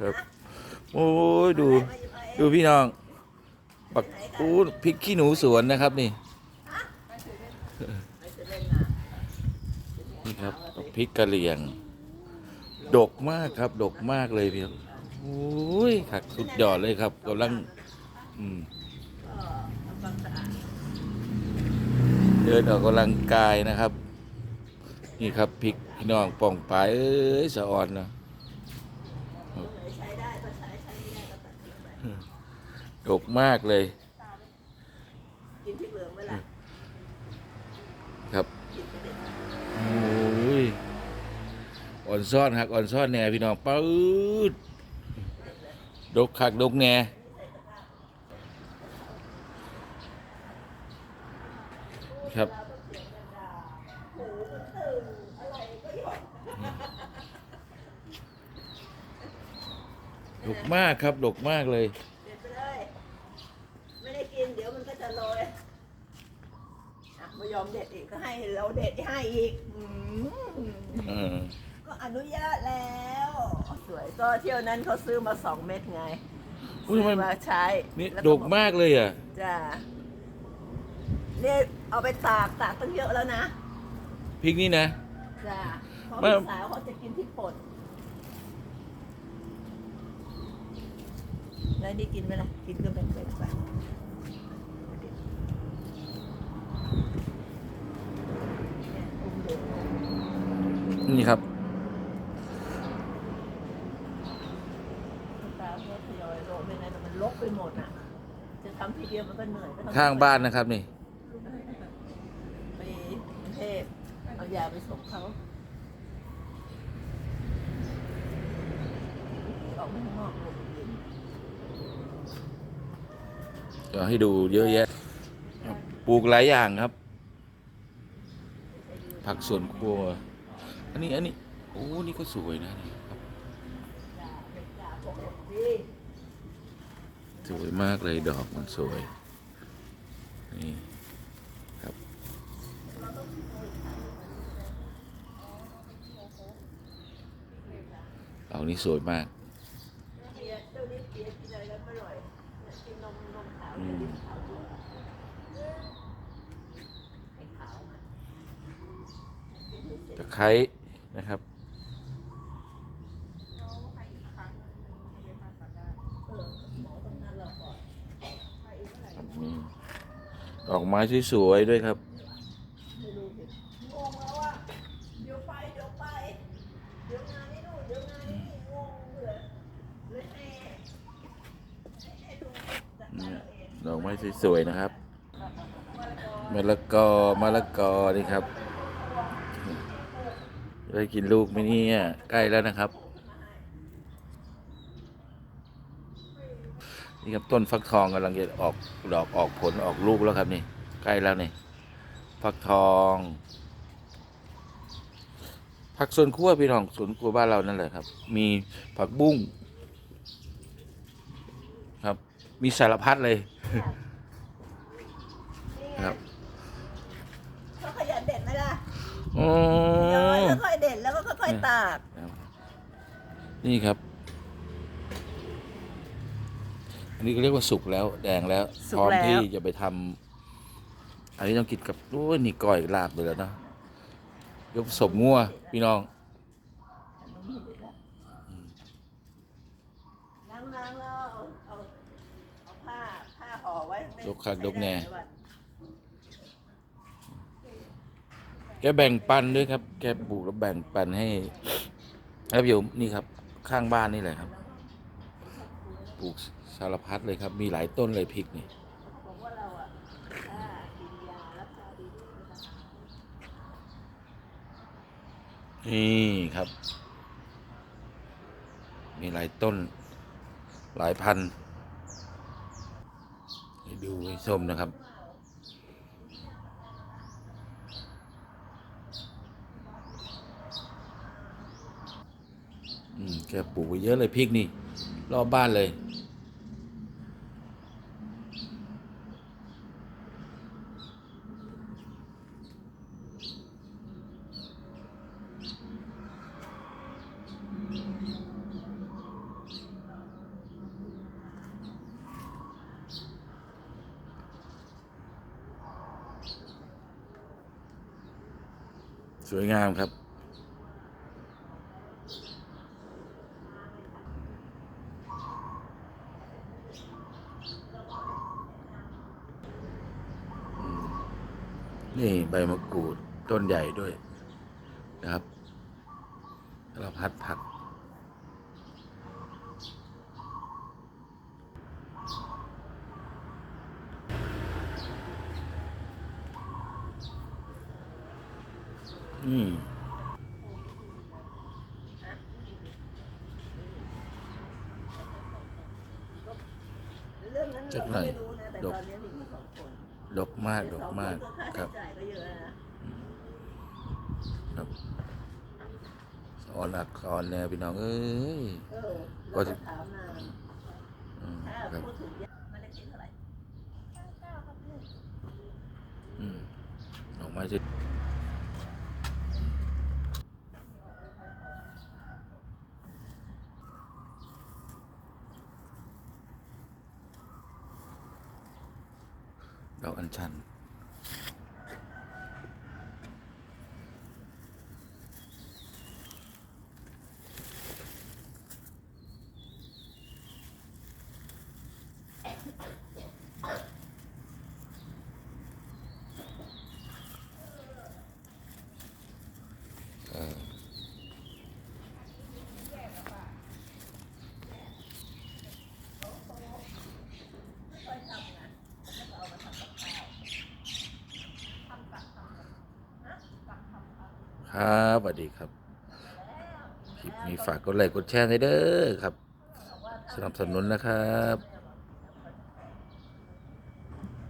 ครับ โอ้ยดู ดูพี่น้องปักอู้พริกขี้หนูสวนนะครับนี่นี่ครับพริกกะเหรี่ยง ดกมากครับ ดกมากเลยพี่น้องโอ้ยขักสุดยอดเลยครับกำลัง อืมเดินออกกำลังกายนะครับ นี่ครับพริกพี่น้องป่องปลายเอ้ยสะอ่อนนะ ใช้ได้ก็ใช้ใช้ไม่ได้ก็ตัดทิ้งไป ดกมากเลย กินพริกเหลืองไหมล่ะครับกินไปเด็ดโอ้ยอ่อนซ่อนหักอ่อนซ่อนแหน่พี่น้องปื๊ดดกขักดกแหน่ครับดกมากครับดกมากเลย เด็ดไปเลย ไม่ได้กินเดี๋ยวมันก็จะโรยอะไม่ ยอมเด็ดอีกก็ให้เราเด็ดให้อีกอืมเออก็อนุญาตแล้ว สวยก็เที่ยวนั้นเขาซื้อมาสองเม็ดไงอุ้ยซื้ทำไมอมาใช้นี่แล้วดกมากเลยอะ จ้าเนี่ยเอาไปตากตากตั้งเยอะแล้วนะพริกนี่นะ จ้าเพราะไม่ พี่สาวเขาจะกินพริกป่นแล้วนี่กินไหมล่ะกินก็เป็นเป็นไปเนี่ยอุ้มเด็ก นี่ครับ ตาเขาท ยอยโรยไปไหนแต่มันลกไปหมดอะ จะทำทีเดียวมันก็เหนื่อยก็ต้องข้างบ้านนะครับนี่ ไปกรุงเทพเอายาไปส่งเขาออกมาข้างนอกลมเย็นเดี๋ยวให้ดูเยอะแยะ ปลูกหลายอย่างครับ ผักสวนครัว อันนี้อันนี้ โอ้ นี่ก็สวยนะนี่ครับจ้าเป็นจ้าปกติ สวยมากเลยดอกมันสวย นี่ครับ เอานี่สวยมากเปียเจ้นี้เปีย ดอกไม้สวยๆด้วยครับไม่รู้สิงงแล้วอะเดี๋ยวไปเดี๋ยวไปเดี๋ยวงานนี่นู่นเดี๋ยวงานนี่นี่งงเลยเลยให้ให้ดูจัดการเราเองดอกไม้สวยๆนะครับมะละกอมะละกอนี่ครับได้กินลูกไหมเนี่ยใกล้แล้วนะครับ นี่ครับต้นฟักทองกำลังจะออกดอกออกผลออกลูกแล้วครับนี่ ใกล้แล้วนี่ฟักทอง ผักสวนครัวพี่น้องสวนครัวบ้านเรานั่นแหละครับ มีผักบุ้งครับ มีสารพัดเลยนี่ไงครับเขาขยันเด็ดไหมล่ะอ๋อย้อยค่อยๆเด็ดแล้วก็ค่อยๆตาก นี่ครับ อันนี้ก็เรียกว่าสุกแล้วแดงแล้วพร้อมที่จะไปทำอันนี้ต้องกินกับโอ้ยนี่ก้อยลาบไปแล้วเนอะยกศพงัวพี่น้องล้างๆแล้วเอาเอาเอาผ้าผ้าห่อไว้ไม่ยกคักยกแหน่ใช้ได้หลายวันแกแบ่งปันด้วยครับ แกปลูกแล้วแบ่งปันให้ครับอยู่นี่ครับ ข้างบ้านนี่แหละครับ ปลูก สารพัดเลยครับ มีหลายต้นเลยพริกนี่นี่ครับ มีหลายต้น หลายพันดูให้ชมนะครับ อืมแกปลูกไว้เยอะเลยพริกนี่ รอบบ้านเลย สวยงามครับ นี่ใบมะกรูดต้นใหญ่ด้วยนะครับเราพัดผัก อืมเรื่องนั้นเราก็ไม่รู้นะแต่ตอนนี้มีสองคนดกมากดกมากแต่สองนครับค่าใช้จ่ายก็เยอะนะครับสอนอักษรเนี่ยพี่น้องเอ้ยเออก็เราจะจะถามนานอืมถ้าครับพูดถึงเนี่ยมันได้กินเท่าไหร่อืมดอกไม้จะ ดอกอัญชัน ครับสวัสดีครับ คลิปนี้ฝากกดไลค์กดแชร์ให้เด้อครับ สนับสนุนนะครับ